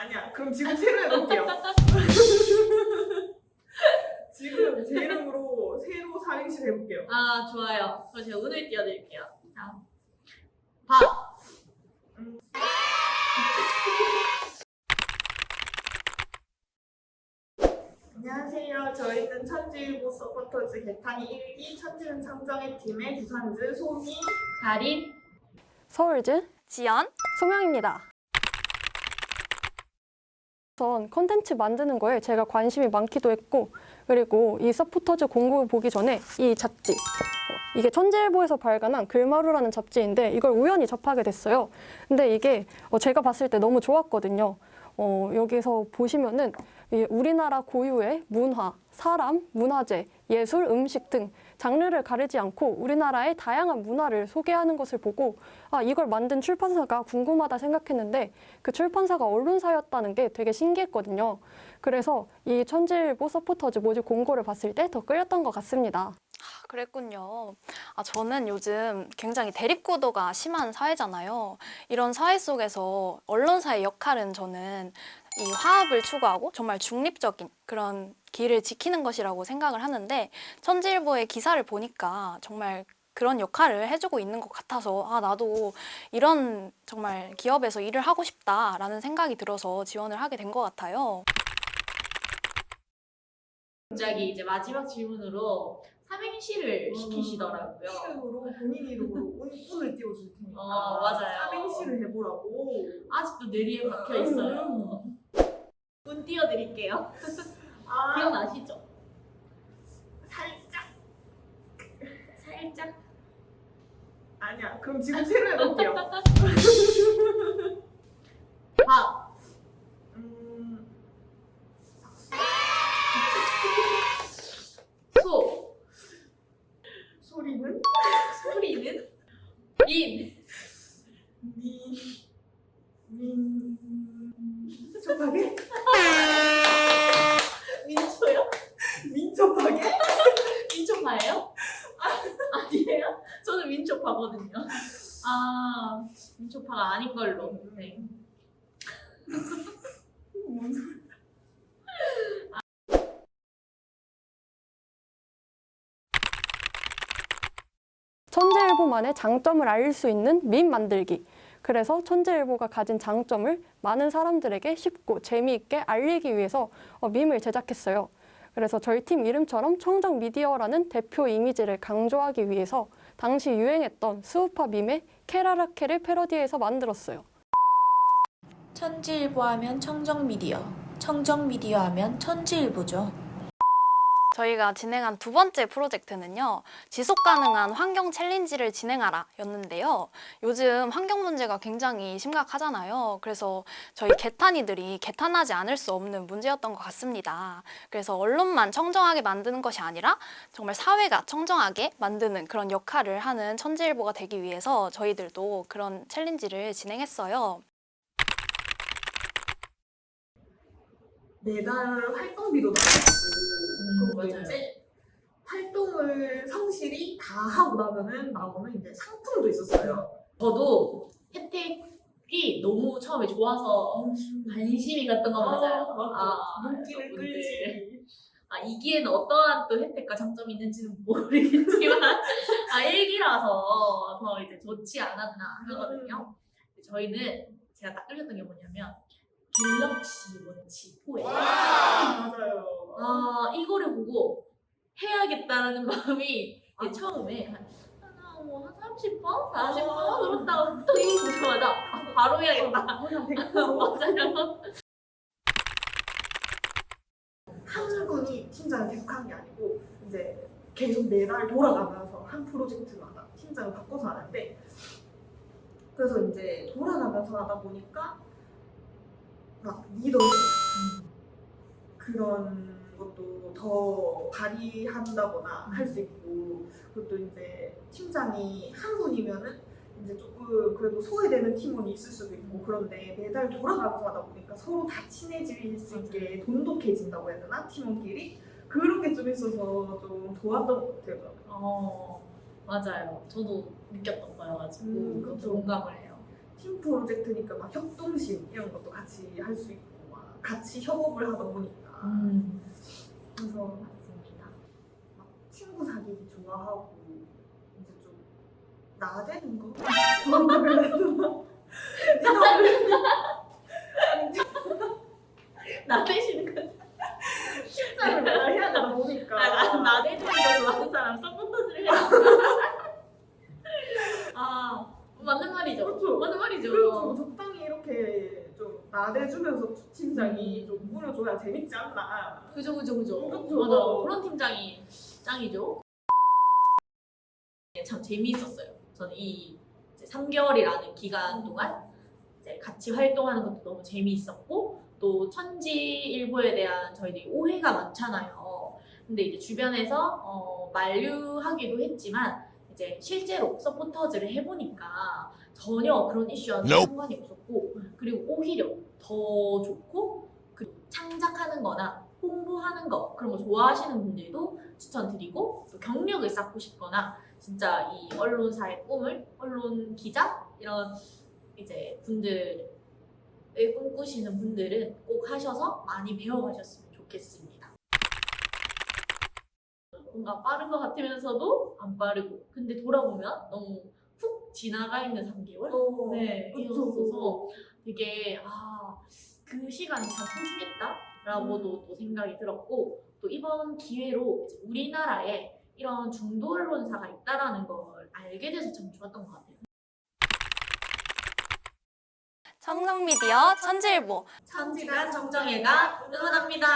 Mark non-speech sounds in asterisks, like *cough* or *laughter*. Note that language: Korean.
아니야. 그럼 지금 새로 해볼게요. *laughs* 지금 제 이름으로 새로 삼행시 해볼게요. 아 좋아요. 그럼 제가 운을 띄워드릴게요. 자, 밥. 안녕하세요. 저희는 천지일보 서포터즈 개탄이 1기 천지는 창정의 팀의 주산즈 소미 가린. 서울즈 지연? 소명입니다. 우선 컨텐츠 만드는 거에 제가 관심이 많기도 했고 그리고 이 서포터즈 공고 보기 전에 이 잡지 어, 이게 천재일보에서 발간한 글마루라는 잡지인데 이걸 우연히 접하게 됐어요. 근데 이게 어, 제가 봤을 때 너무 좋았거든요. 어, 여기서 보시면은 이 우리나라 고유의 문화, 사람, 문화재, 예술, 음식 등 장르를 가리지 않고 우리나라의 다양한 문화를 소개하는 것을 보고 아, 이걸 만든 출판사가 궁금하다 생각했는데 그 출판사가 언론사였다는 게 되게 신기했거든요. 그래서 이 천지일보 서포터즈 모집 공고를 봤을 때 더 끌렸던 것 같습니다. 아, 그랬군요. 아, 저는 요즘 굉장히 대립구도가 심한 사회잖아요. 이런 사회 속에서 언론사의 역할은 저는 이 화합을 추구하고 정말 중립적인 그런 길을 지키는 것이라고 생각을 하는데 천지일보의 기사를 보니까 정말 그런 역할을 해주고 있는 것 같아서 아 나도 이런 정말 기업에서 일을 하고 싶다라는 생각이 들어서 지원을 하게 된 것 같아요. 갑자기 이제 마지막 질문으로 삼행시를 음. 시키시더라고요. 이름으로 본인 이름으로 운, 운을 띄워줄 테니까 어, 맞아요. 삼행시를 해보라고. 아직도 뇌리에 박혀 있어요. 운 띄워드릴게요. 아, *laughs* 기억나시죠? 살짝. 살짝. 아니야. 그럼 지금 새로 해볼게요. 밥. *laughs* 음, 소. 소리는 소리는. 민. 민, 민, 민첩하게? 민초요? 민첩하게? 민초파예요? 아니에요? 저는 민초파거든요. *laughs* 아, 민초파가 아닌 걸로. 네. *laughs* 뭔 소리? 천재일보만의 장점을 알릴 수 있는 밈 만들기. 그래서 천재일보가 가진 장점을 많은 사람들에게 쉽고 재미있게 알리기 위해서 어, 밈을 제작했어요. 그래서 저희 팀 이름처럼 청정 미디어라는 대표 이미지를 강조하기 위해서 당시 유행했던 스우파 밈의 케라라케를 패러디해서 만들었어요. 천지일보 하면 청정 미디어, 청정 미디어 하면 천지일보죠. 저희가 진행한 두 번째 프로젝트는요, 지속 가능한 환경 챌린지를 진행하라 였는데요. 요즘 환경 문제가 굉장히 심각하잖아요. 그래서 저희 개탄이들이 개탄하지 않을 수 없는 문제였던 것 같습니다. 그래서 언론만 청정하게 만드는 것이 아니라 정말 사회가 청정하게 만드는 그런 역할을 하는 천지일보가 되기 위해서 저희들도 그런 챌린지를 진행했어요. 매달 활동비도 나가고 음, 그리고 맞아요. 이제 활동을 성실히 다 하고 나면은 나오는 이제 상품도 있었어요. 저도 혜택이 너무 처음에 좋아서 관심이 갔던 거 맞아요. 아, 눈길을 여러분들. 끌지. 아, 이기에는 어떠한 또 혜택과 장점이 있는지는 모르겠지만, *laughs* 아, 일기라서 더 이제 좋지 않았나 하거든요. 저희는 제가 딱 끌렸던 게 뭐냐면, 갤럭시 워치 4에 맞아요. 아, 이거를 보고 해야겠다라는 *laughs* 마음이 이제 처음에 한, 한, 뭐, 한 30번? 40번? 그렇다고 또 이거 보자마자 아, 바로 해야겠다. 그냥 100% *laughs* 맞아요. 한 분이 팀장을 계속 한게 아니고 이제 계속 매달 돌아가면서 한 프로젝트마다 팀장을 바꿔서 하는데 그래서 이제 돌아가면서 하다 보니까 막 리더십 그런 것도 더 발휘한다거나 할 수 있고 그것도 이제 팀장이 한 분이면은 이제 조금 그래도 소외되는 팀원이 있을 수도 있고 그런데 매달 돌아가면서 하다 보니까 서로 다 친해질 수 있게 돈독해진다고 해야 되나 팀원끼리 그런 게 좀 있어서 좀 좋았던 것 같아요. 어, 맞아요. 저도 느꼈던 거여가지고 음, 그것도. 공감을 해요. 팀 프로젝트니까 막 협동심 이런 것도 같이 할 수 있고 같이 협업을 하다 보니까 음. 그래서 맞습니다. 막 친구 사귀기 좋아하고 이제 좀 나대는 거 나대시는 거. 진짜를 맨 좀 나대주면서 팀장이 좀 물어줘야 재밌지 않나 그죠, 그죠, 그죠. 그렇죠. 맞아. 그런 팀장이 짱이죠. 참 재미있었어요. 저는 이 이제 3개월이라는 기간 동안 이제 같이 활동하는 것도 너무 재미있었고 또 천지일보에 대한 저희들이 오해가 많잖아요. 근데 이제 주변에서 어, 만류하기도 했지만 이제 실제로 서포터즈를 해보니까 전혀 그런 이슈와는 Nope. 상관이 없었고 그리고 오히려 더 좋고 그리고 창작하는 거나 홍보하는 거 그런 거 좋아하시는 분들도 추천드리고 또 경력을 쌓고 싶거나 진짜 이 언론사의 꿈을 언론 기자 이런 이제 분들을 꿈꾸시는 분들은 꼭 하셔서 많이 배워가셨으면 좋겠습니다. 뭔가 빠른 것 같으면서도 안 빠르고 근데 돌아보면 너무 훅 지나가 있는 3개월 어, 네, 그쵸. 이었어서 되게 아, 그 시간이 참 소중했다라고도 또 생각이 들었고 또 이번 기회로 이제 우리나라에 이런 중도 언론사가 있다라는 걸 알게 돼서 참 좋았던 것 같아요. 청정미디어 천지일보 천지가 정정애가 응원합니다.